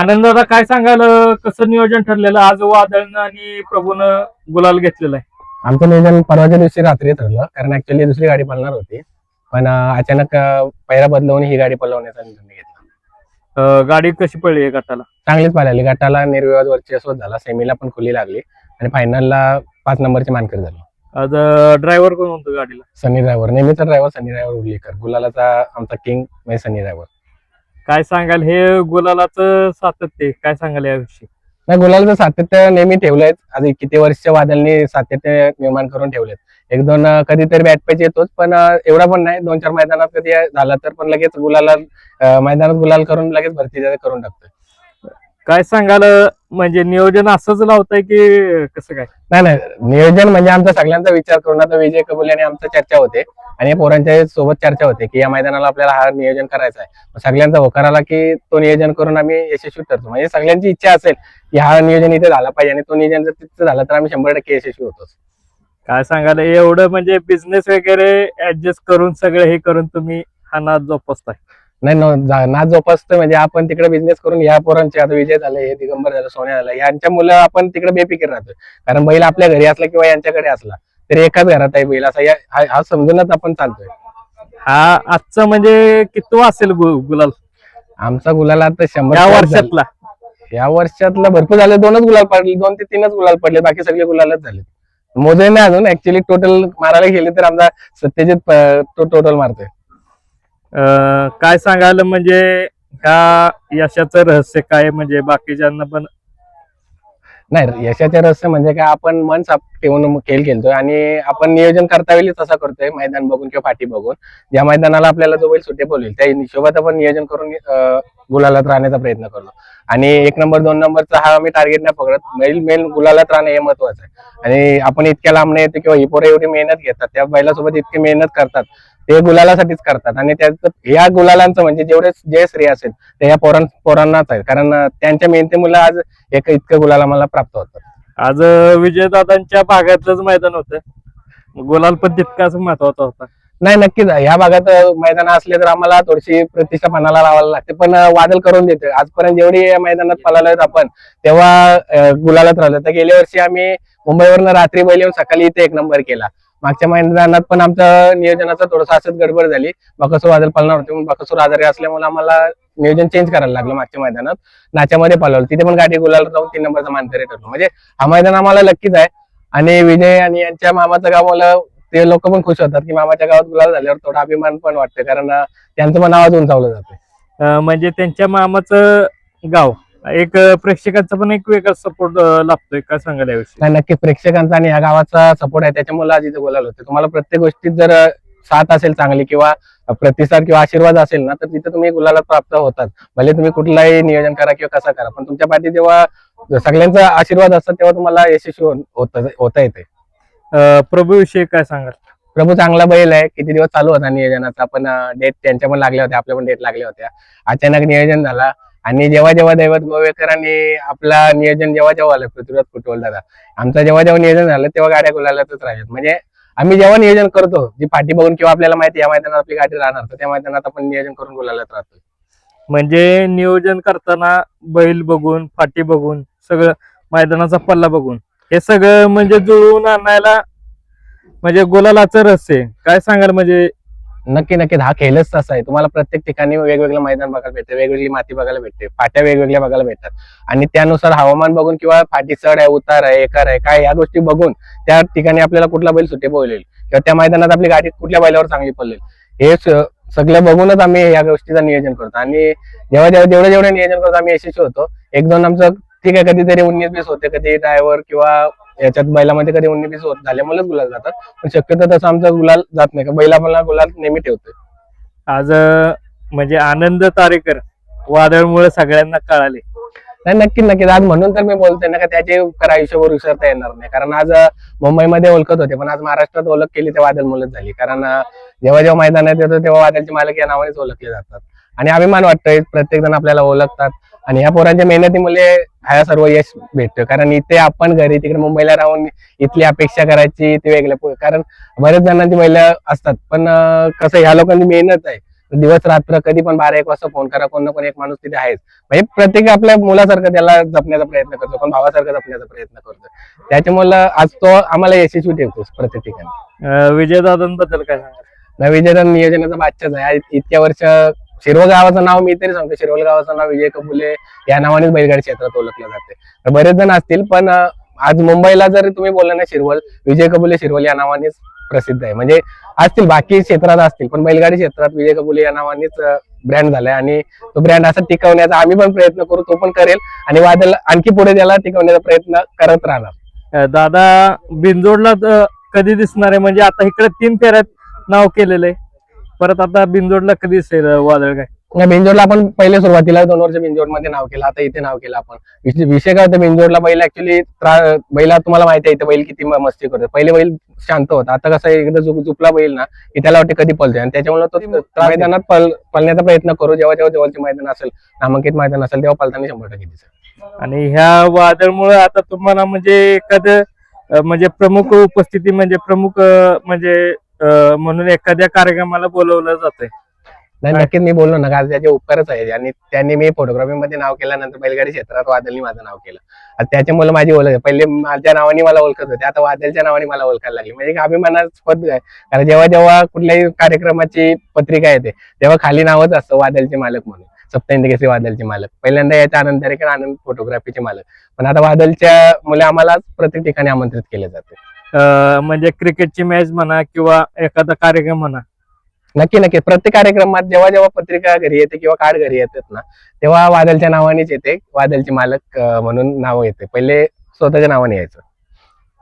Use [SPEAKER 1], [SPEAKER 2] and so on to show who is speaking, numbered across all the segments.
[SPEAKER 1] आनंद दादा काय सांगाल अं, कसं नियोजन ठरलेलं? आज वादळनं आणि प्रभून गुलाल घेतलेला आहे.
[SPEAKER 2] आमचं नियोजन परवाच्या दिवशी रात्री ठरलं कारण ऍक्च्युली दुसरी गाडी पळणार होती. पण अं, अचानक अं, पैरा बदलवून ही गाडी पळवण्याचा निर्णय घेतला.
[SPEAKER 1] अं, गाडी कशी पडली आहे गटाला?
[SPEAKER 2] चांगलीच पळाली. गटाला निर्विवाद वर्चस्व झाला. सेमीला पण खुली लागली. आणि फायनलला पाच नंबरची मानकरी झाली.
[SPEAKER 1] आज ड्रायव्हर कोण होतो गाडीला?
[SPEAKER 2] सनी ड्रायव्हर नेहमीचा ड्रायव्हर सनी ड्रायव्हर उर्लीकर. गुलालाचा आमचा किंग म्हणजे सनी ड्रायव्हर
[SPEAKER 1] काय सांगाल? हे गुलालाचं सातत्य काय सांगाल याविषयी?
[SPEAKER 2] नाही गुलालाचं सातत्य नेहमी ठेवलंय आधी किती वर्ष वादळने सातत्य निर्माण करून ठेवलेत एक दोन अं, कधीतरी बॅट पॅच येतोच पण अं, एवढा पण नाही. दोन चार मैदानात कधी झाला तर पण लगेच गुलाला अं, मैदानात गुलाल करून लगेच भरती करून टाकतोय.
[SPEAKER 1] काय सांगाल म्हणजे नियोजन असंच लावताय की कसं काय?
[SPEAKER 2] नाही नाही. नियोजन म्हणजे आमचा सगळ्यांचा विचार करून आता विजय कबुल आणि आमचं चर्चा होते आणि या पोरांच्या सोबत चर्चा होते की या मैदानाला आपल्याला हा नियोजन करायचा आहे. सगळ्यांचा होकार आला की तो नियोजन करून आम्ही यशस्वी ठरतो. म्हणजे सगळ्यांची इच्छा असेल की हा नियोजन इथे झाला पाहिजे आणि तो नियोजन जर तिथे झाला तर आम्ही शंभर टक्के यशस्वी होतोच
[SPEAKER 1] काय सांगाल एवढं म्हणजे बिझनेस वगैरे ऍडजस्ट करून सगळं हे करून तुम्ही हा नाद जोपासताय.
[SPEAKER 2] नाही न- जा- नाच जोपासतं म्हणजे आपण तिकडे बिझनेस करून या पोरांचे आता विजय झाले हे दिगंबर झालं सोन्या झालं यांच्या मुलं आपण तिकडे बेफिकीर राहतो कारण बैल आपल्या घरी असला किंवा यांच्याकडे असला तरी एकाच घरात आहे बैल. असा हा समजूनच आपण चालतोय.
[SPEAKER 1] हा आजचा म्हणजे किती असेल गुलाल?
[SPEAKER 2] आमचा गुलाल आता शंभर
[SPEAKER 1] या. वर्षातला.
[SPEAKER 2] या वर्षातला भरपूर झाले दोनच गुलाल पडले दोन ते तीनच गुलाल पडले बाकी सगळे गुलालच झाले. मोजे नाही अजून ऍक्च्युली टोटल मारायला गेले तर आमचा सत्यजित टोटल मारतोय.
[SPEAKER 1] काय सांगाल म्हणजे ह्या यशाचं रहस्य काय म्हणजे बाकीच्यांना पण
[SPEAKER 2] नाही यशाचे रहस्य म्हणजे काय? आपण मन साफ ठेवून खेळ खेळतोय आणि आपण नियोजन करता वेळी तसं करतोय मैदान बघून किंवा फाटी बघून. ज्या मैदानाला आपल्याला जो बैल सुटेबल होईल त्या हिशोबात आपण नियोजन करून गुलालात राहण्याचा प्रयत्न करतो. आणि एक नंबर दोन नंबरचा हा आम्ही टार्गेट नाही पकडत. मेल मेल गुलालात राहणं हे महत्वाचं आहे. आणि आपण इतक्या लांब नाही येतो किंवा ही पोरं एवढी मेहनत घेतात त्या बैलासोबत इतकी मेहनत करतात. ते गुलालासाठीच करतात. आणि त्याचं या गुलालांचं म्हणजे जेवढे जे श्रेय असेल ते या पोरां पोरांनाच आहे कारण त्यांच्या मेहनतीमुळे आज एक इतकं गुलाल आम्हाला प्राप्त होतं.
[SPEAKER 1] आज विजयदादांच्या भागातलंच मैदान होतं. गुलाल पण तितकाच महत्त्वाचा होता.
[SPEAKER 2] नाही नक्कीच. ह्या भागात मैदान असले तर आम्हाला थोडीशी प्रतिष्ठा पणाला लावायला लागते. पण वादल करून देतोय. आजपर्यंत जेवढी या मैदानात पळालो आहेत आपण तेव्हा गुलालात राहिलो. तर गेल्या वर्षी आम्ही मुंबईवरनं रात्री बैल येऊन सकाळी इथे एक नंबर केला. मागच्या मैदानात पण आमचं नियोजनाचं थोडंसं असंच गडबड झाली. बकासूर आजार पालणार होते म्हणून बकासूर आजारी असल्यामुळे आम्हाला नियोजन चेंज करायला लागलं मागच्या मैदानात. नाच्यामध्ये पालवलं. तिथे पण गाडी गुलाल राहून तीन नंबरचा मानकरी ठरलो. म्हणजे हा मैदान आम्हाला नक्कीच आहे. आणि विजय आणि यांच्या मामाचं गावाला ते लोक पण खुश होतात की मामाच्या गावात गुलाल झाल्यावर थोडा अभिमान पण वाटतं कारण त्यांचं पण आवाज उंचावलं जातं
[SPEAKER 1] म्हणजे त्यांच्या मामाचं गाव. एक प्रेक्षकांचा पण एक वेगळा सपोर्ट लाभतोय. काय सांगायला याविषयी?
[SPEAKER 2] नाही नक्की प्रेक्षकांचा आणि ह्या गावाचा सपोर्ट आहे. त्याच्यामुळे आज इथे बोलायला होते. तुम्हाला प्रत्येक गोष्टीत जर साथ असेल चांगली किंवा प्रतिसाद किंवा आशीर्वाद असेल ना तर तिथे तुम्ही गुलाला प्राप्त होतात. भले तुम्ही कुठलाही नियोजन करा किंवा कसा करा पण तुमच्या पाठी जेव्हा सगळ्यांचा आशीर्वाद असतात तेव्हा तुम्हाला यशस्वी होत- येते.
[SPEAKER 1] अं, प्रभूविषयी काय सांगाल?
[SPEAKER 2] प्रभू चांगला बैल आहे. किती दिवस चालू होता नियोजनाचा पण डेट त्यांच्या पण लागल्या होत्या. आपल्या पण डेट लागल्या होत्या. अचानक नियोजन झाला. आणि जेव्हा जेव्हा दैवत गोवेकरांनी आपला नियोजन जेव्हा जेव्हा आलं पृथ्वीराज फुटवल दादा आमचं जेव्हा जेव्हा नियोजन झालं तेव्हा गाड्या गुलालातच राहिल्यात म्हणजे आम्ही जेव्हा नियोजन करतो जी पाठी बघून किंवा आपल्याला माहिती या मैदानात आपली गाडी राहणार तर त्या मैदानात आपण नियोजन करून गुलालात राहतो
[SPEAKER 1] म्हणजे नियोजन करताना बैल बघून फाटी बघून सगळं मैदानाचा पल्ला बघून हे सगळं म्हणजे जुळवून आणायला म्हणजे गुलालाच रस आहे. काय सांगाल म्हणजे
[SPEAKER 2] नक्की नक्की. हा खेळच तसा आहे. तुम्हाला प्रत्येक ठिकाणी वेगवेगळं मैदान बघायला भेटते वेगवेगळी माती बघायला भेटते फाट्या वेगवेगळ्या बघायला भेटतात. आणि त्यानुसार हवामान बघून किंवा फाटी चढ आहे उतार आहे एकार आहे काय या गोष्टी बघून त्या ठिकाणी आपल्याला कुठला बैल सुटे बोलेल किंवा त्या मैदानात आपली गाडी कुठल्या बैलावर चांगली पडलेल? हे सगळं बघूनच आम्ही या गोष्टीचं नियोजन करतो. आणि जेव्हा जेव्हा जेवढं जेवढं नियोजन करतो आम्ही यशस्वी होतो. एक दोन आमचं ठीक आहे कधीतरी उन्नीस बीस होते कधी ड्रायव्हर किंवा याच्यात बैलामध्ये कधी उन्नीस बीस होत झाल्यामुळेच गुलाल जातात. पण शक्यतो तसं आमचा गुलाल जात नाही. का बैला मला गुलाल नेहमी ठेवतोय.
[SPEAKER 1] आज अं, म्हणजे आनंद तारेकर वादळमुळे सगळ्यांना कळाले.
[SPEAKER 2] नाही नक्की नक्की आज म्हणून तर मी बोलतोय ना का त्याचे उपकार आयुष्यभर विसरता येणार नाही. कारण आज अं, मुंबईमध्ये ओळखत होते पण आज महाराष्ट्रात ओळख केली ते वादळ मुलंच झाली. कारण अं, जेव्हा जेव्हा मैदानात येतो तेव्हा वादळचे मालक या नावानेच ओळखले जातात. आणि अभिमान वाटतोय प्रत्येक जण आपल्याला ओळखतात. आणि ह्या पोरांच्या मेहनतीमुळे ह्या सर्व यश भेटतं कारण इथे आपण घरी तिकडे मुंबईला राहून इथली अपेक्षा करायची ती वेगळ्या कारण बरेच जणांची बैल असतात पण कसं ह्या लोकांची मेहनत आहे. दिवस रात्र कधी पण बारा एक वाजता फोन करा कोण ना कोण एक माणूस तिथे आहेच. म्हणजे प्रत्येक आपल्या मुलासारखं त्याला जपण्याचा प्रयत्न करतो कोण भावासारखं जपण्याचा प्रयत्न करतो. त्याच्यामुळे आज तो आम्हाला यशस्वी ठेवतो प्रत्येक ठिकाणी.
[SPEAKER 1] विजय दादांबद्दल काय सांगा
[SPEAKER 2] नवीन नियोजनाचा बादशाच आहे. इतक्या वर्ष शिरवळ गावाचं नाव मी तरी सांगतो. शिरवळ गावाचं नाव विजय कपुले या नावानेच बैलगाडी क्षेत्रात ओळखलं जाते. तर बरेच जण असतील पण आज मुंबईला जर तुम्ही बोलला ना शिरवळ विजय कबुले शिरवळ या नावानेच प्रसिद्ध आहे. म्हणजे असतील बाकी क्षेत्रात असतील पण बैलगाडी क्षेत्रात विजय कबुले या नावानेच ब्रँड झालाय आणि तो ब्रँड असा टिकवण्याचा आम्ही पण प्रयत्न करू तो पण करेल आणि वादल आणखी पुढे त्याला टिकवण्याचा प्रयत्न करत राहणार.
[SPEAKER 1] दादा बिंजोडला कधी दिसणार आहे? म्हणजे आता इकडे तीन फेऱ्यात नाव केलेलं आहे. परत आता बिंजोडला कधी वादळ काय?
[SPEAKER 2] बिंजोडला आपण पहिले सुरुवातीला दोन वर्ष बिंजोडमध्ये नाव केलं आता इथे नाव केलं आपण. विषय विषय काय होतं बिंजोडला बैल ऍक्च्युली बैला तुम्हाला माहिती आहे इथे बैल किती मस्ती करतो. पहिले बैल शांत होता आता कसं एकदा झुपला बैल ना की त्याला वाटते कधी पलतोय आणि त्याच्यामुळे तो मैदानात पल पळण्याचा प्रयत्न करू जेव्हा जेव्हा जवळचे मैदान असेल नामांकित मैदान असेल तेव्हा पलताना शंभर टक्के दिसेल.
[SPEAKER 1] आणि ह्या वादळमुळे आता तुम्हाला म्हणजे एखादं म्हणजे प्रमुख उपस्थिती म्हणजे प्रमुख म्हणजे म्हणून एखाद्या कार्यक्रमाला बोलवलं जातंय.
[SPEAKER 2] नाही? नक्कीच मी बोललो ना आज त्याचे उपकारच आहे आणि त्यांनी मी फोटोग्राफी मध्ये नाव केल्यानंतर बैलगाडी क्षेत्रात वादलनी माझं नाव केलं. आता त्याच्यामुळे माझी ओळख पहिले माझ्या नावाने मला ओळखत होते. आता वादलच्या नावाने मला ओळखायला लागली. म्हणजे अभिमानास्पद आहे. कारण जेव्हा जेव्हा कुठल्याही कार्यक्रमाची पत्रिका येते तेव्हा खाली नावच असतं वादलचे मालक म्हणून. सप्तहिंद केसरी वादलचे मालक. पहिल्यांदा याच्या आनंद आनंद फोटोग्राफीचे मालक. पण आता वादलच्या मुले आम्हाला प्रत्येक ठिकाणी आमंत्रित केले जाते.
[SPEAKER 1] म्हणजे क्रिकेटची मॅच म्हणा किंवा एखादा कार्यक्रम म्हणा.
[SPEAKER 2] नक्की नक्की. प्रत्येक कार्यक्रमात जेव्हा जेव्हा पत्रिका घरी येते किंवा कार्ड घरी येतात ना तेव्हा वादलच्या नावानेच येते वादलचे मालक म्हणून नाव येते. पहिले स्वतःच्या नावाने यायचं.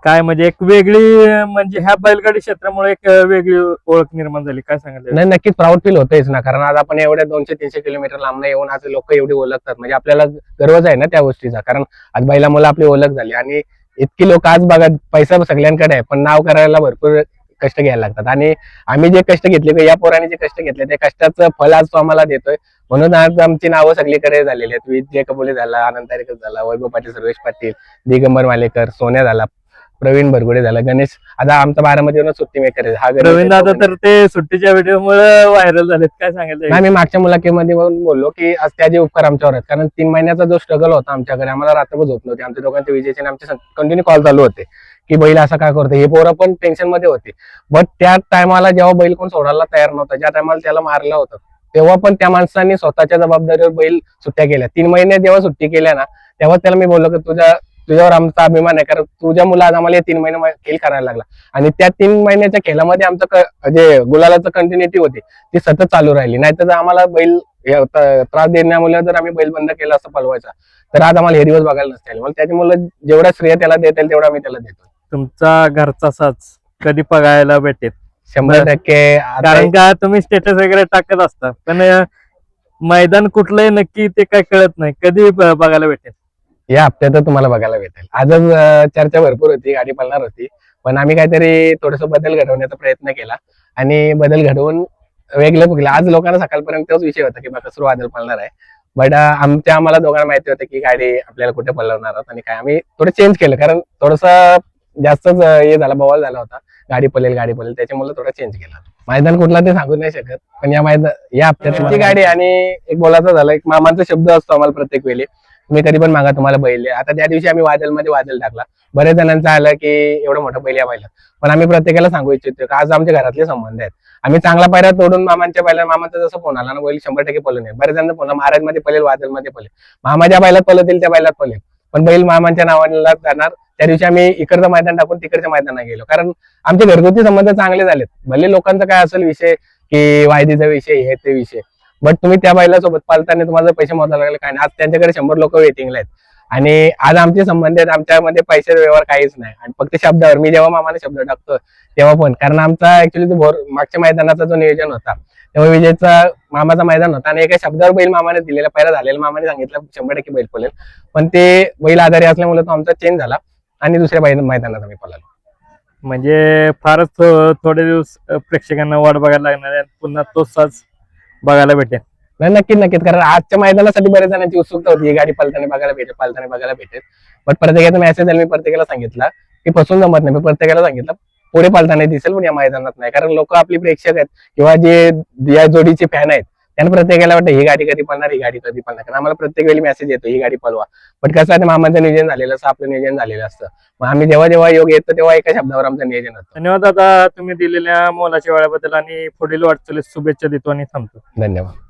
[SPEAKER 1] काय म्हणजे एक वेगळी म्हणजे ह्या बैलगाडी क्षेत्रामुळे एक वेगळी ओळख निर्माण झाली. काय सांगायचं?
[SPEAKER 2] नाही नक्कीच प्राऊड फील होतेच ना कारण आज आपण एवढ्या दोनशे तीनशे किलोमीटर लांब येऊन आज लोक एवढी ओळखतात. म्हणजे आपल्याला गर्वच आहे ना त्या गोष्टीचा कारण आज बैला मुलं आपली ओळख झाली. आणि इतकी लोक आज बघा पैसा सगळ्यांकडे आहे पण नाव करायला भरपूर कष्ट घ्यायला लागतात. आणि आम्ही जे कष्ट घेतले या पोराने जे कष्ट घेतले त्या कष्टाचं फल आज तो आम्हाला देतोय. म्हणून आज आमची नावं सगळीकडे झालेली आहेत. विजय कपोले झाला आनंद तारेकर झाला वैभव पाटील सर्वेश पाटील दिगंबर मालेकर सोन्या झाला. प्रवीण बरगुडे झाला. गणेश आता आमचा बारामतीवरून सुट्टी मेकर हा
[SPEAKER 1] प्रवीण दादा. तर ते सुट्टीच्या व्हिडिओमुळे व्हायरल झालेत. काय
[SPEAKER 2] नाही मी मागच्या मुलाखतीमध्ये बोललो की आज त्याचे उपकार आमच्यावर आहेत. कारण तीन महिन्याचा जो स्ट्रगल होता आमच्याकडे आम्हाला रात्रभर झोप नव्हती. आमच्या दोघांचे विजयचे आणि आमचे कंटिन्यू कॉल चालू होते. की बैल असा काय करतो हे पोरं पण टेन्शनमध्ये होते. बट त्या टायमाला जेव्हा बैल कोण सोडायला तयार नव्हता ज्या टायमाला त्याला मारलं होतं तेव्हा पण त्या माणसांनी स्वतःच्या जबाबदारीवर बैल सुट्ट्या केल्या. तीन महिने जेव्हा सुट्टी केल्या ना तेव्हा त्याला मी बोललो की तुझ्या तुझ्यावर आमचा अभिमान आहे कारण तुझ्या मुलं आज आम्हाला हे तीन महिने खेळ करायला लागला. आणि त्या तीन महिन्याच्या खेळामध्ये आमचं जे गुलालाचं कंटिन्युटी होती ती सतत चालू राहिली. नाहीतर आम्हाला बैल त्रास देण्यामुळे जर आम्ही बैल बंद केला असं पलवायचा तर आज आम्हाला हे दिवस बघायला नसते आले. मला त्याच्यामुळे जेवढा श्रेय त्याला देता येईल तेवढा आम्ही त्याला देतो
[SPEAKER 1] तुमचा घरचा साच कधी बघायला भेटेल?
[SPEAKER 2] शंभर. टक्के.
[SPEAKER 1] कारण का तुम्ही स्टेटस वगैरे टाकत असता पण मैदान कुठलंही नक्की ते काय कळत नाही. कधी बघायला भेटेल?
[SPEAKER 2] या हप्त्यात तुम्हाला बघायला भेटेल. आजच चर्चा भरपूर होती गाडी पळणार होती. पण आम्ही काहीतरी थोडस बदल घडवण्याचा प्रयत्न केला. आणि बदल घडवून वेगळं बघलं आज लोकांना सकाळपर्यंत तोच विषय होता की कसं वादळ पळणार आहे. बट आमच्या आम्हाला दोघांना माहिती होतं की गाडी आपल्याला कुठे पळवणार आहोत आणि काय. आम्ही थोडं चेंज केलं. कारण थोडस जास्तच हे झाला बवाल झाला होता. गाडी पळेल गाडी पळेल. त्याच्यामुळे थोडं चेंज केला मैदान कुठला ते सांगू नाही शकत. पण या मैदान या हप्त्यात गाडी आणि एक बोलायचं झालं. एक मामांचा शब्द असतो आम्हाला प्रत्येक वेळी. तुम्ही तरी पण मागा तुम्हाला बैल आता त्या दिवशी आम्ही वादलमध्ये वादल टाकला. बऱ्याच जणांचं आलं की एवढं मोठं बैल या बैला पण आम्ही प्रत्येकाला सांगू इच्छितो की आज आमच्या घरातले संबंध आहेत. आम्ही चांगला पायऱ्या तोडून मामांच्या बैला मामाचा जसं फोन आला ना बैल शंभर टक्के पळून येईल. बऱ्याच जणांचा फोन महाराजमध्ये पळेल वादलमध्ये पळेल मामाच्या बैलात पलतील त्या बैलात पलेल पण बैल मामांच्या नावाला जाणार. त्या दिवशी आम्ही इकडचं मैदान टाकून तिकडच्या मैदानात गेलो. कारण आमचे घरगुती संबंध चांगले झालेत. भले लोकांचा काय असेल विषय की वायदीचा विषय हे ते विषय. बट तुम्ही त्या बैलासोबत पालताना तुम्हाला पैसे मोजायला लागले काय नाही. आज त्यांच्याकडे शंभर लोक वेटिंगला आहेत. आणि आज आमचे संबंध आहेत आमच्यामध्ये पैशाचा व्यवहार काहीच नाही. आणि फक्त शब्दावर मी जेव्हा मामाने शब्द टाकतो तेव्हा पण. कारण आमचा ऍक्च्युली तो भोर मागच्या मैदानाचा जो नियोजन होता तेव्हा विजयचा मामाचा मैदान होता आणि एका शब्दावर बैल मामाने दिलेला. पहिला झालेला मामाने सांगितलं शंभर टक्के बैल पळेल. पण ते बैल आजारी असल्यामुळे तो आमचा चेंज झाला आणि दुसऱ्या बैल मैदानात आम्ही पळालो.
[SPEAKER 1] म्हणजे फारच थोडे दिवस प्रेक्षकांना वाट बघायला लागणार आहे. पुन्हा तोच साच बघायला भेटेल.
[SPEAKER 2] नाही नक्कीच नक्कीच. कारण आजच्या मैदानासाठी बऱ्याच जणांची उत्सुकता होती. ही गाडी पलताना बघायला भेटेल पलताना बघायला भेटेल. बट प्रत्येकाचा मेसेज मी प्रत्येकाला सांगितला की फसून जमत नाही. मी प्रत्येकाला सांगितलं पुढे पालताना दिसेल पण या मैदानात नाही. कारण लोक आपली प्रेक्षक आहेत. किंवा जे या जोडीचे फॅन आहेत त्यांना प्रत्येकाला वाटतं ही गाडी कधी पळणार ही गाडी कधी पळणार? कारण आम्हाला प्रत्येक वेळी मेसेज येतो ही गाडी पळवा. पण कसं आहे मामाचं नियोजन झालेलं असतं आपलं नियोजन झालेलं असतं. मग आम्ही जेव्हा जेव्हा योग येतो तेव्हा एका शब्दावर आमचं नियोजन होतं.
[SPEAKER 1] धन्यवाद दादा तुम्ही दिलेल्या मोलाच्या वेळाबद्दल आणि पुढील वाटचालीस शुभेच्छा देतो आणि थांबतो.
[SPEAKER 2] धन्यवाद.